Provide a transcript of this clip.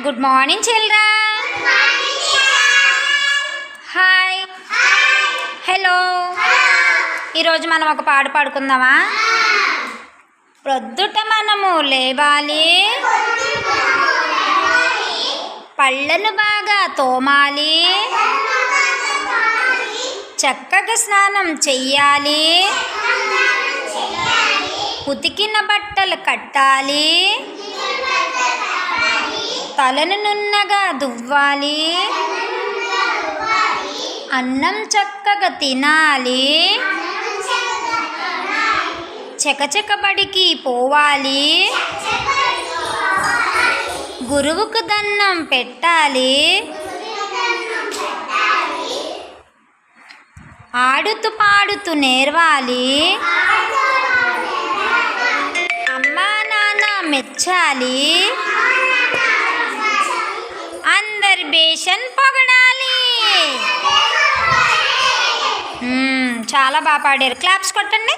Good morning children hi hello ఈరోజు మనం ఒక పాట పాడుకుందామా? ప్రొద్దుట మనము లేవాలి. పళ్ళను బాగా తోమాలి. చక్కగా స్నానం చెయ్యాలి. ఉతికిన బట్టలు కట్టాలి. తలను నున్నగా దువ్వాలి. అన్నం చక్కగా తినాలి. చకచకబడికి పోవాలి. గురువుకు దన్నం పెట్టాలి. ఆడుతూ పాడుతూ నేర్వాలి. అమ్మా నాన్న మెచ్చాలి. పొగడాలి. మ్మ్, చాలా బాగా పాడారు. క్లాప్స్ కొట్టండి.